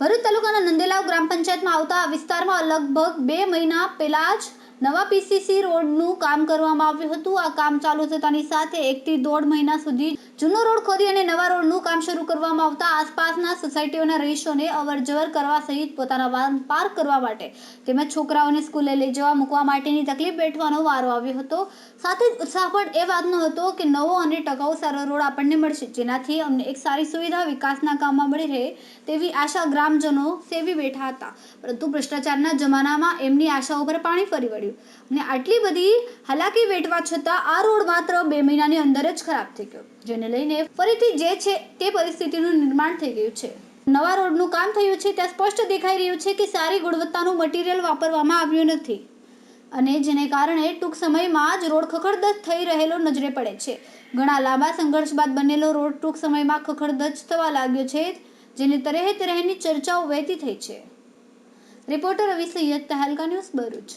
ભરૂચ તાલુકાના નંદેલાવ ગ્રામ પંચાયતમાં આવતા આ વિસ્તારમાં લગભગ બે મહિના પહેલા જ નવા પીસીસી રોડનું કામ કરવામાં આવ્યું હતું. આ કામ ચાલુ થતાની સાથે એકથી દોઢ મહિના સુધી જૂનો રોડ ખોદી અને નવા રોડનું કામ શરૂ કરવામાં આવતા આસપાસના સોસાયટીઓના રહીશોને અવરજવર કરવા સહિત પોતાના વાહન પાર્ક કરવા માટે તેમજ છોકરાઓને સ્કૂલે લઈ જવા મૂકવા માટેની તકલીફ બેઠવાનો વારો આવ્યો હતો. સાથે જ ઉત્સાહ પણ એ વાતનો હતો કે નવો અને ટકાઉ સારો રોડ આપણને મળશે, જેનાથી અમને એક સારી સુવિધા વિકાસના કામમાં મળી રહે તેવી આશા ગ્રામજનો સેવી બેઠા હતા. પરંતુ ભ્રષ્ટાચારના જમાનામાં એમની આશા ઉપર પાણી ફરી વળ્યું. અને આટલી બધી હાલાકી વેઠવા છતાં આ રોડ માત્ર બે મહિનાની અંદર જ ખરાબ થઈ ગયો. જેને લઈને ફરીથી જે છે તે પરિસ્થિતિનું નિર્માણ થઈ ગયું છે. નવા રોડનું કામ થયું છે, ત્યાં સ્પષ્ટ દેખાઈ રહ્યું છે કે સારી ગુણવત્તાનું મટીરિયલ વાપરવામાં આવ્યું નથી. અને જેને કારણે ટૂંક સમયમાં જ રોડ ખખડધજ થઈ રહેલો નજરે પડે છે. ઘણા લાંબા સંઘર્ષ બાદ બનેલો રોડ ટૂંક સમયમાં ખખડધજ થવા લાગ્યો છે, જેની તરેહ તરેહની ચર્ચાઓ વહેતી થઈ છે. Reporter Ravi Saiyed Tehelka news Bharuch.